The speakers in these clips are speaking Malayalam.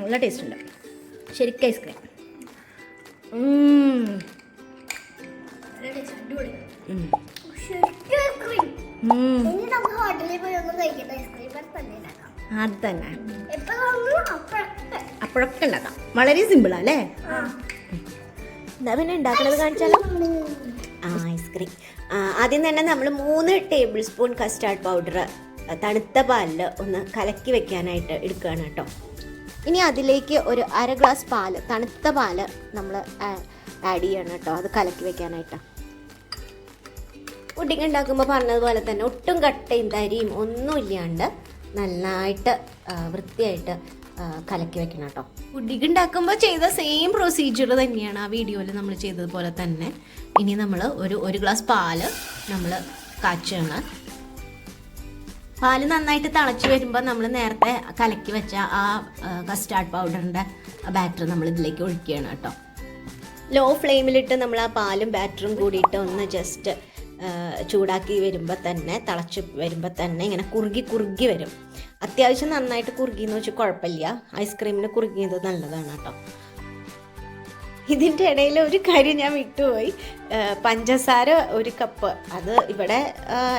നല്ല ടേസ്റ്റ് ഉണ്ട് ശരിക്കും ഐസ്ക്രീം. അത് തന്നെ അപ്പോഴൊക്കെ. ഉണ്ടാക്കാം. വളരെ സിമ്പിളാ അല്ലേ? എന്താ പിന്നെ ഉണ്ടാക്കണത് കാണിച്ചാലോ? ആ ഐസ്ക്രീം. ആദ്യം തന്നെ നമ്മൾ മൂന്ന് ടേബിൾ സ്പൂൺ കസ്റ്റാർഡ് പൗഡർ തണുത്ത പാലിൽ ഒന്ന് കലക്കി വെക്കാനായിട്ട് എടുക്കുകയാണ് കേട്ടോ. ഇനി അതിലേക്ക് ഒരു അര ഗ്ലാസ് പാൽ തണുത്ത പാൽ നമ്മൾ ആഡ് ചെയ്യണം കേട്ടോ അത് കലക്കി വെക്കാനായിട്ട്. പുഡിങ് ഉണ്ടാക്കുമ്പോൾ പറഞ്ഞതുപോലെ തന്നെ ഒട്ടും കട്ടയും തരിയും ഒന്നും ഇല്ലാണ്ട് നന്നായിട്ട് വൃത്തിയായിട്ട് കലക്കി വെക്കണം കേട്ടോ. പുഡിങ് ഉണ്ടാക്കുമ്പോൾ ചെയ്ത സെയിം പ്രൊസീജിയർ തന്നെയാണ് ആ വീഡിയോയിൽ നമ്മൾ ചെയ്തതുപോലെ തന്നെ. ഇനി നമ്മൾ ഒരു ഒരു ഗ്ലാസ് പാൽ നമ്മൾ കാച്ചാണ് പാൽ നന്നായിട്ട് തിളച്ച് വരുമ്പോൾ നമ്മൾ നേരത്തെ കലക്കി വെച്ച ആ കസ്റ്റാർഡ് പൗഡറിന്റെ ബാറ്റർ നമ്മൾ ഇതിലേക്ക് ഒഴിക്കുകയാണ് കേട്ടോ. ലോ ഫ്ലെയിമിലിട്ട് നമ്മൾ ആ പാലും ബാറ്ററും കൂടിയിട്ട് ഒന്ന് ജസ്റ്റ് ചൂടാക്കി വരുമ്പോൾ തന്നെ തിളച്ച് വരുമ്പോൾ തന്നെ ഇങ്ങനെ കുറുകി കുറുകി വരും. അത്യാവശ്യം നന്നായിട്ട് കുറുകിയെന്ന് വെച്ചാൽ കുഴപ്പമില്ല. ഐസ്ക്രീമിന് കുറുകിയത് നല്ലതാണ് കേട്ടോ. ഇതിന്റെ ഇടയിൽ ഒരു കാര്യം ഞാൻ വിട്ടുപോയി. പഞ്ചസാര ഒരു കപ്പ്. അത് ഇവിടെ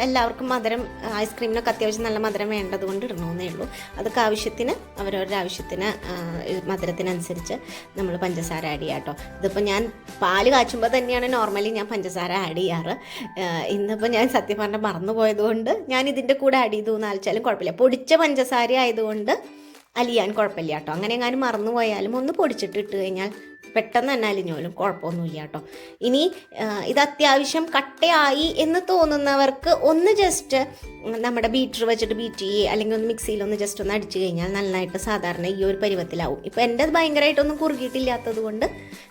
എല്ലാവർക്കും മധുരം ഐസ്ക്രീമിനൊക്കെ അത്യാവശ്യം നല്ല മധുരം വേണ്ടത് കൊണ്ട് ഇടണമെന്നേ ഉള്ളൂ. അതൊക്കെ ആവശ്യത്തിന് അവരവരുടെ ആവശ്യത്തിന് മധുരത്തിനനുസരിച്ച് നമ്മൾ പഞ്ചസാര ആഡ് ചെയ്യാം കേട്ടോ ഇതിപ്പോൾ ഞാൻ പാൽ കാച്ചുമ്പോൾ തന്നെയാണ് നോർമലി ഞാൻ പഞ്ചസാര ആഡ് ചെയ്യാറ്. ഇന്നിപ്പോൾ ഞാൻ സത്യം പറഞ്ഞാൽ മറന്നു പോയതുകൊണ്ട് ഞാൻ ഇതിന്റെ കൂടെ ആഡ് ചെയ്തു എന്നാലും കുഴപ്പമില്ല. പൊടിച്ച പഞ്ചസാര ആയതുകൊണ്ട് അലിയാൻ കുഴപ്പമില്ല കേട്ടോ അങ്ങനെ എങ്ങാനും മറന്നു പോയാലും ഒന്ന് പൊടിച്ചിട്ട് ഇട്ട് കഴിഞ്ഞാൽ പെട്ടെന്ന് തന്നെ അലിഞ്ഞോലും കുഴപ്പമൊന്നുമില്ല കേട്ടോ. ഇനി ഇത് അത്യാവശ്യം കട്ടയായി എന്ന് തോന്നുന്നവർക്ക് ഒന്ന് ജസ്റ്റ് നമ്മുടെ ബീറ്റർ വെച്ചിട്ട് ബീറ്റ് ചെയ്യുക അല്ലെങ്കിൽ ഒന്ന് മിക്സിയിൽ ഒന്ന് ജസ്റ്റ് ഒന്ന് അടിച്ചു കഴിഞ്ഞാൽ നന്നായിട്ട് സാധാരണ ഈ ഒരു പരുവത്തിലാവും. ഇപ്പം എന്റെ ഭയങ്കരമായിട്ടൊന്നും കുറുകിയിട്ടില്ലാത്തത് കൊണ്ട്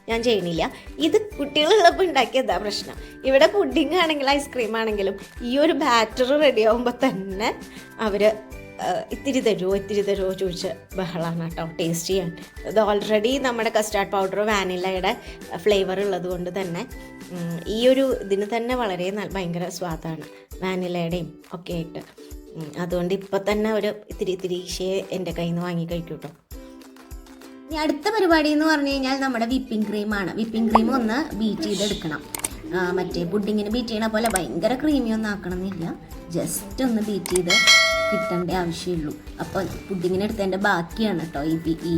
ഞാൻ ചെയ്യണില്ല ഇത് കുട്ടികളുള്ളപ്പോൾ ഉണ്ടാക്കിയതാ പ്രശ്നം. ഇവിടെ പുഡിംഗ് ആണെങ്കിലും ഐസ്ക്രീം ആണെങ്കിലും ഈ ഒരു ബാറ്റർ റെഡി ആകുമ്പോൾ തന്നെ അവർ ഇത്തിരി തരുമോ ഇത്തിരി തരുമോ ചോദിച്ച് ബഹളാണ് കേട്ടോ ടേസ്റ്റ് ചെയ്യാൻ. ഇത് ഓൾറെഡി നമ്മുടെ കസ്റ്റാർഡ് പൗഡർ വാനിലയുടെ ഫ്ലേവർ ഉള്ളത് കൊണ്ട് തന്നെ ഈ ഒരു ഇതിന് തന്നെ വളരെ നല്ല ഭയങ്കര സ്വാദാണ് വാനിലയുടെയും ഒക്കെ ആയിട്ട്. അതുകൊണ്ട് ഇപ്പം തന്നെ ഒരു ഇത്തിരി ഇത്തിരി ഈശയെ എന്റെ കയ്യിൽ നിന്ന് വാങ്ങി കഴിക്കും ഇനി അടുത്ത പരിപാടി എന്ന് പറഞ്ഞു കഴിഞ്ഞാൽ നമ്മുടെ വിപ്പിംഗ് ക്രീമാണ് വിപ്പിംഗ് ക്രീം ഒന്ന് ബീറ്റ് ചെയ്തെടുക്കണം. മറ്റേ പുഡിങ്ങിന് ബീറ്റ് ചെയ്യണ പോലെ ഭയങ്കര ക്രീമി ഒന്നും ആക്കണമെന്നില്ല. ജസ്റ്റ് ഒന്ന് ബീറ്റ് ചെയ്ത് കിട്ടേണ്ട ആവശ്യമുള്ളൂ. അപ്പോൾ പുഡിങ്ങിന് എടുത്തതിന്റെ ബാക്കിയാണ് കേട്ടോ ഈ ഈ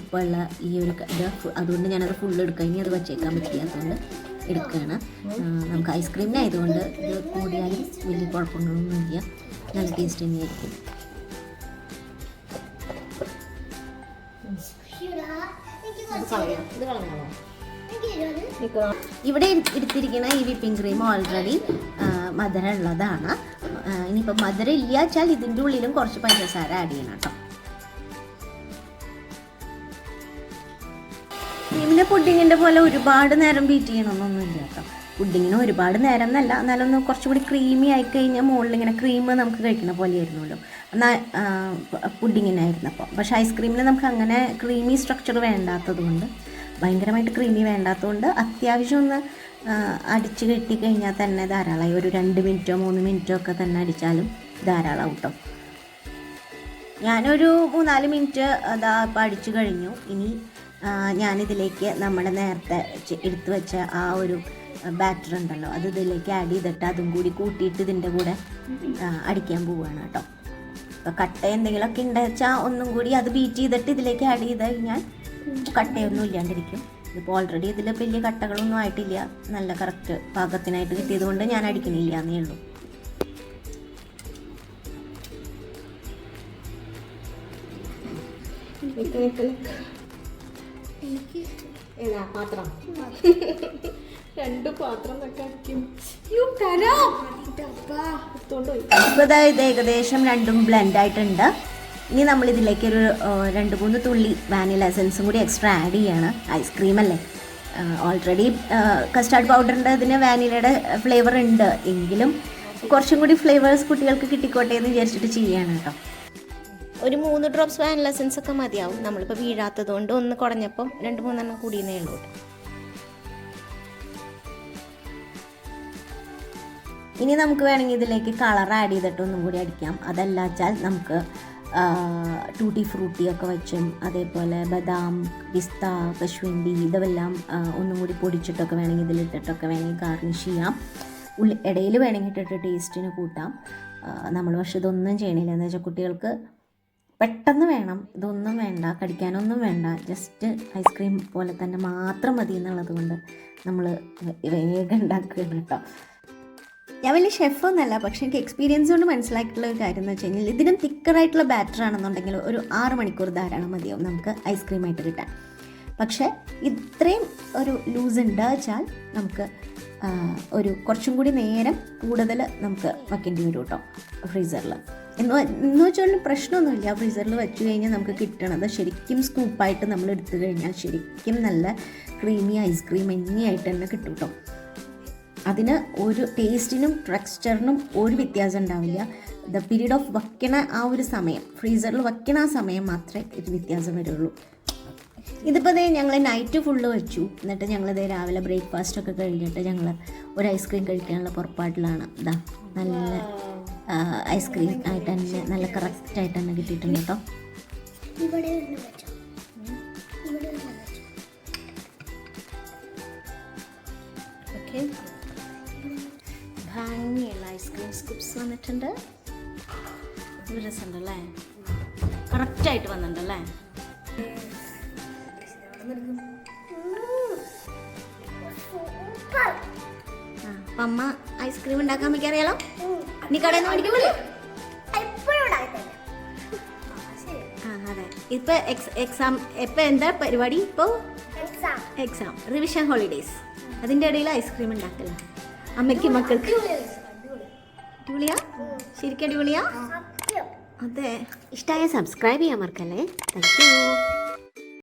ഇപ്പോൾ ഉള്ള ഈ ഒരു ഇത് അതുകൊണ്ട് ഞാനത് ഫുള്ള് എടുക്കാം. ഇനി അത് വച്ചേക്കാൻ പറ്റില്ല അതുകൊണ്ട് എടുക്കുകയാണ് നമുക്ക് ഐസ്ക്രീമിനായതുകൊണ്ട് ഇത് കൂടിയാലും വലിയ കുഴപ്പങ്ങളൊന്നുമില്ല നല്ല ടേസ്റ്റ് തന്നെയായിരിക്കും ഇവിടെ എടുത്തിരിക്കുന്ന ഈ വിപ്പിംഗ് ക്രീം ഓൾറെഡി മധുരം ഉള്ളതാണ് ഇനിയിപ്പോൾ മധുരം ഇല്ല വെച്ചാൽ ഇതിന്റെ ഉള്ളിലും കുറച്ച് പഞ്ചസാര ആഡ് ചെയ്യണം കേട്ടോ. ക്രീമിന്റെ പുഡിങ്ങിന്റെ പോലെ ഒരുപാട് നേരം ബീറ്റ് ചെയ്യണമെന്നൊന്നുമില്ല കേട്ടോ. പുഡിങ്ങിന് ഒരുപാട് നേരം എന്നല്ല എന്നാലും ഒന്ന് കുറച്ചുകൂടി ക്രീമി ആയി കഴിഞ്ഞാൽ മുകളിൽ ഇങ്ങനെ ക്രീം നമുക്ക് കഴിക്കുന്ന പോലെ ആയിരുന്നല്ലോ എന്നാൽ പുഡിങ്ങിനായിരുന്നപ്പോൾ പക്ഷേ ഐസ്ക്രീമിന് നമുക്ക് അങ്ങനെ ക്രീമി സ്ട്രക്ചർ വേണ്ടാത്തത് കൊണ്ട് ഭയങ്കരമായിട്ട് ക്രീമി വേണ്ടാത്തതുകൊണ്ട് അത്യാവശ്യം ഒന്ന് അടിച്ച് കെട്ടി കഴിഞ്ഞാൽ തന്നെ ധാരാളമായി. ഒരു രണ്ട് മിനിറ്റോ മൂന്ന് മിനിറ്റോ ഒക്കെ തന്നെ അടിച്ചാലും ധാരാളം കേട്ടോ ഞാനൊരു മൂന്നാൽ മിനിറ്റ് അതാ ഇപ്പം അടിച്ചു കഴിഞ്ഞു. ഇനി ഞാനിതിലേക്ക് നമ്മുടെ നേരത്തെ എടുത്തു വെച്ച ആ ഒരു ബാറ്റർ ഉണ്ടല്ലോ അത് ഇതിലേക്ക് ആഡ് ചെയ്തിട്ട് അതും കൂടി കൂട്ടിയിട്ട് ഇതിന്റെ കൂടെ അടിക്കാൻ പോവുകയാണ് കേട്ടോ. അപ്പോൾ കട്ട എന്തെങ്കിലുമൊക്കെ ഉണ്ടെച്ചാൽ ഒന്നും കൂടി അത് ബീറ്റ് ചെയ്തിട്ട് ഇതിലേക്ക് ആഡ് ചെയ്ത് കഴിഞ്ഞാൽ കട്ടയൊന്നും ഇല്ലാണ്ടിരിക്കും. ഇപ്പോൾ ഓൾറെഡി ഇതിൽ വലിയ കട്ടകളൊന്നും ആയിട്ടില്ല. നല്ല കറക്റ്റ് പാകത്തിനായിട്ട് കിട്ടിയത് കൊണ്ട് ഞാൻ അടിക്കണില്ല എന്നേ ഉള്ളൂ. ഏതാ പാത്രം? രണ്ട് പാത്രം ഏകദേശം രണ്ടും ബ്ലെൻഡ് ആയിട്ടുണ്ട്. ഇനി നമ്മൾ ഇതിലേക്ക് ഒരു രണ്ട് മൂന്ന് തുള്ളി വാനില എസൻസും കൂടി എക്സ്ട്രാ ആഡ് ചെയ്യാണ്. ഐസ്ക്രീം അല്ലേ? ഓൾറെഡി കസ്റ്റാർഡ് പൗഡറിന്റെ ഇതിന് വാനിലയുടെ ഫ്ലേവർ ഉണ്ട്. എങ്കിലും കുറച്ചും കൂടി ഫ്ലേവേഴ്സ് കുട്ടികൾക്ക് കിട്ടിക്കോട്ടെ എന്ന് വിചാരിച്ചിട്ട് ചെയ്യാണ് കേട്ടോ. ഒരു മൂന്ന് ഡ്രോപ്സ് വാനില എസൻസ് ഒക്കെ മതിയാവും. നമ്മളിപ്പോൾ വീഴാത്തത് കൊണ്ട് ഒന്ന് കുറഞ്ഞപ്പം രണ്ട് മൂന്നെണ്ണം കൂടിയെന്നേ ഉള്ളൂ ഇനി നമുക്ക് വേണമെങ്കിൽ ഇതിലേക്ക് കളർ ആഡ് ചെയ്തിട്ട് ഒന്നും കൂടി അടിക്കാം. അതല്ല വെച്ചാൽ നമുക്ക് ടൂട്ടി ഫ്രൂട്ടി ഒക്കെ വെച്ചും അതേപോലെ ബദാം പിസ്ത കശുവണ്ടി ഇതെല്ലാം ഒന്നും കൂടി പൊടിച്ചിട്ടൊക്കെ വേണമെങ്കിൽ ഇതിലിട്ടിട്ടൊക്കെ വേണമെങ്കിൽ ഗാർണിഷ് ചെയ്യാം. ഉള്ളി ഇടയിൽ വേണമെങ്കിൽ ഇട്ടിട്ട് ടേസ്റ്റിന് കൂട്ടാം. നമ്മൾ പക്ഷെ ഇതൊന്നും ചെയ്യണില്ല. എന്ന് വെച്ചാൽ കുട്ടികൾക്ക് പെട്ടെന്ന് വേണം. ഇതൊന്നും വേണ്ട കടിക്കാനൊന്നും വേണ്ട. ജസ്റ്റ് ഐസ്ക്രീം പോലെ തന്നെ മാത്രം മതി എന്നുള്ളത് കൊണ്ട് നമ്മൾ വേഗം ഉണ്ടാക്കുകയാണ് കേട്ടോ. ഞാൻ വലിയ ഷെഫൊന്നല്ല പക്ഷെ എനിക്ക് എക്സ്പീരിയൻസ് കൊണ്ട് മനസ്സിലാക്കിയിട്ടുള്ള ഒരു കാര്യം എന്ന് വെച്ച് കഴിഞ്ഞാൽ ഇതിനും തിക്കറായിട്ടുള്ള ബാറ്റർ ആണെന്നുണ്ടെങ്കിൽ ഒരു ആറ് മണിക്കൂർ ധാരാളം മതിയാവും നമുക്ക് ഐസ്ക്രീമായിട്ട് കിട്ടാൻ. പക്ഷേ ഇത്രയും ഒരു ലൂസ് ഉണ്ട് വെച്ചാൽ നമുക്ക് ഒരു കുറച്ചും കൂടി നേരം കൂടുതൽ നമുക്ക് വയ്ക്കേണ്ടി വരും കേട്ടോ ഫ്രീസറിൽ എന്ന് എന്ന് വെച്ചാൽ പ്രശ്നമൊന്നുമില്ല. ഫ്രീസറിൽ വെച്ച് കഴിഞ്ഞാൽ നമുക്ക് കിട്ടണത് ശരിക്കും സ്കൂപ്പായിട്ട് നമ്മൾ എടുത്തു കഴിഞ്ഞാൽ ശരിക്കും നല്ല ക്രീമി ഐസ്ക്രീം എന്നിയായിട്ട് തന്നെ കിട്ടും കേട്ടോ അതിന് ഒരു ടേസ്റ്റിനും ടെക്സ്ചറിനും ഒരു വ്യത്യാസം ഉണ്ടാവില്ല. ദ പീരീഡ് ഓഫ് വയ്ക്കണ ആ ഒരു സമയം ഫ്രീസറിൽ വയ്ക്കണ ആ സമയം മാത്രമേ ഒരു വ്യത്യാസം വരുള്ളൂ. ഇതിപ്പോൾ ദേ ഞങ്ങൾ നൈറ്റ് ഫുള്ള് വെച്ചു. എന്നിട്ട് ഞങ്ങളിത് രാവിലെ ബ്രേക്ക്ഫാസ്റ്റ് ഒക്കെ കഴിഞ്ഞിട്ട് ഞങ്ങൾ ഒരു ഐസ്ക്രീം കഴിക്കാനുള്ള പുറപ്പാടിലാണ്. ഇതാ നല്ല ഐസ്ക്രീം ആയിട്ട് തന്നെ നല്ല കറക്റ്റ് ആയിട്ട് തന്നെ കിട്ടിയിട്ടുണ്ട് കേട്ടോ. ഓക്കെ ഭംഗിയുള്ള ഐസ്ക്രീം സ്കൂപ്സ് വന്നിട്ടുണ്ട്. ഇത് രസമുണ്ടല്ലേ? കറക്റ്റായിട്ട് വന്നിട്ടുണ്ടല്ലേ? അപ്പം അമ്മ ഐസ്ക്രീം ഉണ്ടാക്കാൻ നമുക്ക് അറിയാലോ? നീ കടയിൽ നിന്ന് ശരി ആ അതെ. ഇപ്പൊ എക്സ് ഇപ്പൊ എന്താ പരിപാടി? എക്സാം എക്സാം റിവിഷൻ ഹോളിഡേയ്സ് അതിന്റെ ഇടയിൽ ഐസ്ക്രീം ഉണ്ടാക്കല. അമ്മയ്ക്ക് മക്കൾക്ക്. അടിപൊളിയാ? ശരിക്കും അടിപൊളിയാ? അതെ. ഇഷ്ടമായ സബ്സ്ക്രൈബ് ചെയ്യാൻ മറക്കല്ലേ? Thank you